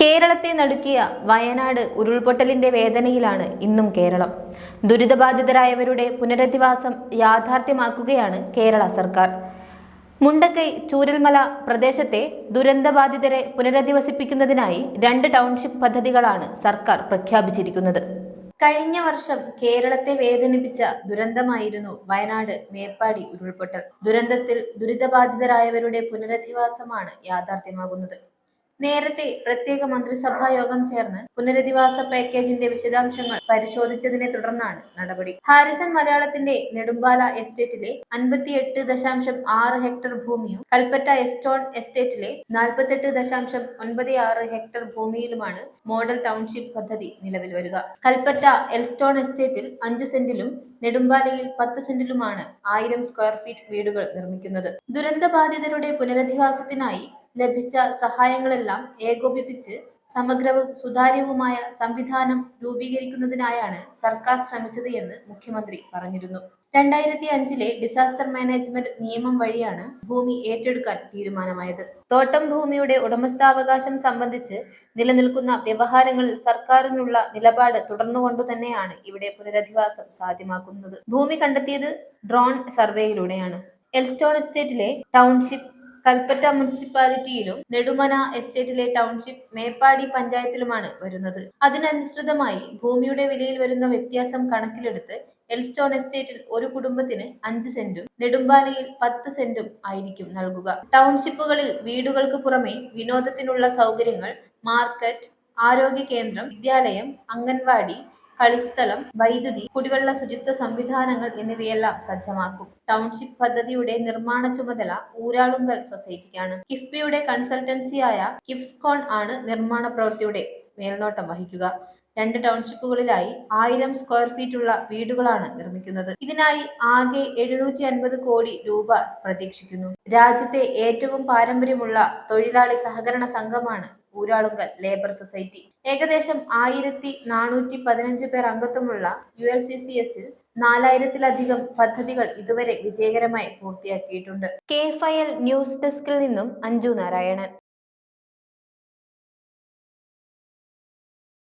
കേരളത്തെ നടുക്കിയ വയനാട് ഉരുൾപൊട്ടലിന്റെ വേദനയിലാണ് ഇന്നും കേരളം. ദുരിതബാധിതരായവരുടെ പുനരധിവാസം യാഥാർത്ഥ്യമാക്കുകയാണ് കേരള സർക്കാർ. മുണ്ടക്കൈ ചൂരൽമല പ്രദേശത്തെ ദുരന്തബാധിതരെ പുനരധിവസിപ്പിക്കുന്നതിനായി രണ്ട് ടൗൺഷിപ്പ് പദ്ധതികളാണ് സർക്കാർ പ്രഖ്യാപിച്ചിരിക്കുന്നത്. കഴിഞ്ഞ വർഷം കേരളത്തെ വേദനിപ്പിച്ച ദുരന്തമായിരുന്നു വയനാട് മേപ്പാടി ഉരുൾപൊട്ടൽ. ദുരന്തത്തിൽ ദുരിതബാധിതരായവരുടെ പുനരധിവാസമാണ് യാഥാർത്ഥ്യമാകുന്നത്. നേരത്തെ പ്രത്യേക മന്ത്രിസഭാ യോഗം ചേർന്ന് പുനരധിവാസ പാക്കേജിന്റെ വിശദാംശങ്ങൾ പരിശോധിച്ചതിനെ തുടർന്നാണ് നടപടി. ഹാരിസൺ മലയാളത്തിന്റെ നെടുമ്പാല എസ്റ്റേറ്റിലെ അൻപത്തിയെട്ട് ദശാംശം ആറ് ഹെക്ടർ ഭൂമിയും കൽപ്പറ്റ എസ്റ്റോൺ എസ്റ്റേറ്റിലെ നാൽപ്പത്തെട്ട് ദശാംശം ഒൻപത് ആറ് ഹെക്ടർ ഭൂമിയിലുമാണ് മോഡൽ ടൗൺഷിപ്പ് പദ്ധതി നിലവിൽ വരിക. കൽപ്പറ്റ എൽസ്റ്റോൺ എസ്റ്റേറ്റിൽ അഞ്ചു സെന്റിലും നെടുമ്പാലയിൽ പത്ത് സെന്റിലുമാണ് ആയിരം സ്ക്വയർ ഫീറ്റ് വീടുകൾ നിർമ്മിക്കുന്നത്. ദുരന്തബാധിതരുടെ പുനരധിവാസത്തിനായി ലഭിച്ച സഹായങ്ങളെല്ലാം ഏകോപിപ്പിച്ച് സമഗ്രവും സുതാര്യവുമായ സംവിധാനം രൂപീകരിക്കുന്നതിനായാണ് സർക്കാർ ശ്രമിച്ചത് എന്ന് മുഖ്യമന്ത്രി പറഞ്ഞിരുന്നു. രണ്ടായിരത്തി അഞ്ചിലെ ഡിസാസ്റ്റർ മാനേജ്മെന്റ് നിയമം വഴിയാണ് ഭൂമി ഏറ്റെടുക്കാൻ തീരുമാനമായത്. തോട്ടം ഭൂമിയുടെ ഉടമസ്ഥാവകാശം സംബന്ധിച്ച് നിലനിൽക്കുന്ന വ്യവഹാരങ്ങളിൽ സർക്കാരിനുള്ള നിലപാട് തുടർന്നുകൊണ്ടു തന്നെയാണ് ഇവിടെ പുനരധിവാസം സാധ്യമാക്കുന്നത്. ഭൂമി കണ്ടെത്തിയത് ഡ്രോൺ സർവേയിലൂടെയാണ്. എൽസ്റ്റോൺ എസ്റ്റേറ്റിലെ ടൗൺഷിപ്പ് കൽപ്പറ്റ മുനിസിപ്പാലിറ്റിയിലും നെടുമന എസ്റ്റേറ്റിലെ ടൗൺഷിപ്പ് മേപ്പാടി പഞ്ചായത്തിലുമാണ് വരുന്നത്. അതിനനുസൃതമായി ഭൂമിയുടെ വിലയിൽ വരുന്ന വ്യത്യാസം കണക്കിലെടുത്ത് എൽസ്റ്റോൺ എസ്റ്റേറ്റിൽ ഒരു കുടുംബത്തിന് അഞ്ച് സെന്റും നെടുമ്പാലയിൽ പത്ത് സെന്റും ആയിരിക്കും നൽകുക. ടൗൺഷിപ്പുകളിൽ വീടുകൾക്ക് പുറമെ വിനോദത്തിനുള്ള സൗകര്യങ്ങൾ മാർക്കറ്റ് ആരോഗ്യ കേന്ദ്രം വിദ്യാലയം അംഗൻവാടി കളിസ്ഥലം വൈദ്യുതി കുടിവെള്ള ശുചിത്വ സംവിധാനങ്ങൾ എന്നിവയെല്ലാം സജ്ജമാക്കും. ടൗൺഷിപ്പ് പദ്ധതിയുടെ നിർമ്മാണ ചുമതല ഊരാളുങ്കൽ സൊസൈറ്റിക്കാണ്. കിഫ്ബിയുടെ കൺസൾട്ടൻസിയായ കിഫ്സ്കോൺ ആണ് നിർമ്മാണ പ്രവൃത്തിയുടെ മേൽനോട്ടം വഹിക്കുക. രണ്ട് ടൗൺഷിപ്പുകളിലായി ആയിരം സ്ക്വയർ ഫീറ്റ് ഉള്ള വീടുകളാണ് നിർമ്മിക്കുന്നത്. ഇതിനായി ആകെ എഴുന്നൂറ്റി അൻപത് കോടി രൂപ പ്രതീക്ഷിക്കുന്നു. രാജ്യത്തെ ഏറ്റവും പാരമ്പര്യമുള്ള തൊഴിലാളി സഹകരണ സംഘമാണ് ഊരാളുങ്കൽ ലേബർ സൊസൈറ്റി. ഏകദേശം ആയിരത്തി നാനൂറ്റി പതിനഞ്ച് പേർ അംഗത്വമുള്ള യു എൽ സി സി എസിൽ നാലായിരത്തിലധികം പദ്ധതികൾ ഇതുവരെ വിജയകരമായി പൂർത്തിയാക്കിയിട്ടുണ്ട്. കെ ന്യൂസ് ഡെസ്കിൽ നിന്നും അഞ്ജു നാരായണൻ.